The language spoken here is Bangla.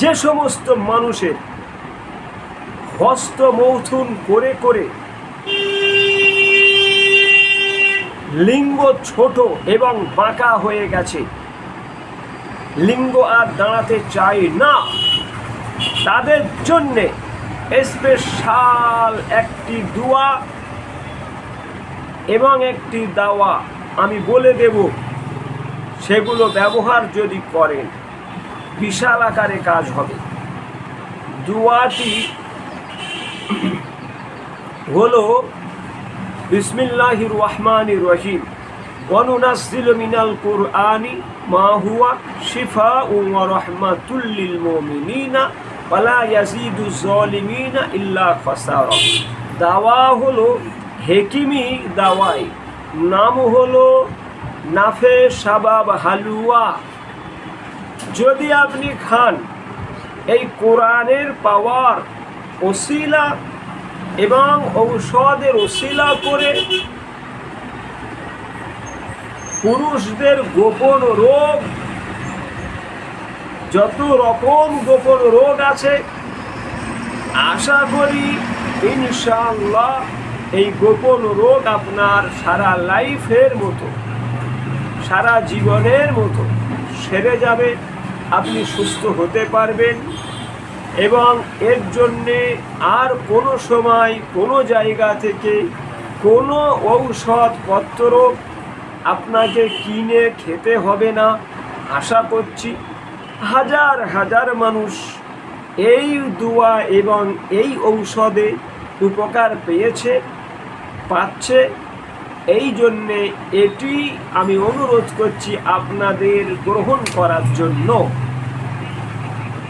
যে সমস্ত মানুষের হস্তমৌথুন করে করে লিঙ্গ ছোট এবং বাঁকা হয়ে গেছে, লিঙ্গ আর দাঁড়াতে চায় না। তাদের জন্যে স্পেশাল একটি দোয়া এবং একটি দাওয়া আমি বলে দেব, সেগুলো ব্যবহার যদি করেন। বিশাল আকারে কাজ হবে দোয়াটি হলো বিসমিল্লাহির রহমানির রহিম وننزل من القرآن ما هو شفاء ورحمة للمؤمنين ولا يزيد الظالمين إلا خسارا দাওয়া হলো হেকিমি দাওয়াই নাম হলো নাফে সাবাব হালুয়া যদি আপনি খান, এই কোরআনের পাওয়ার ওসিলা এবং ঔষধের ওসিলা করে পুরুষদের গোপন রোগ, যত রকম গোপন রোগ আছে, আশা করি ইনশাআল্লাহ এই গোপন রোগ আপনার সারা লাইফের মতো, সারা জীবনের মতো সেরে যাবে। আপনি সুস্থ হতে পারবেন এবং এর জন্যে আর কোনো সময় কোনো জায়গা থেকে কোনো ঔষধপত্র আপনাকে কিনে খেতে হবে না। আশা করছি হাজার হাজার মানুষ এই দোয়া এবং এই ঔষধে উপকার পেয়েছে, পাচ্ছে এই জন্যে এটি আমি অনুরোধ করছি আপনাদের গ্রহণ করার জন্য।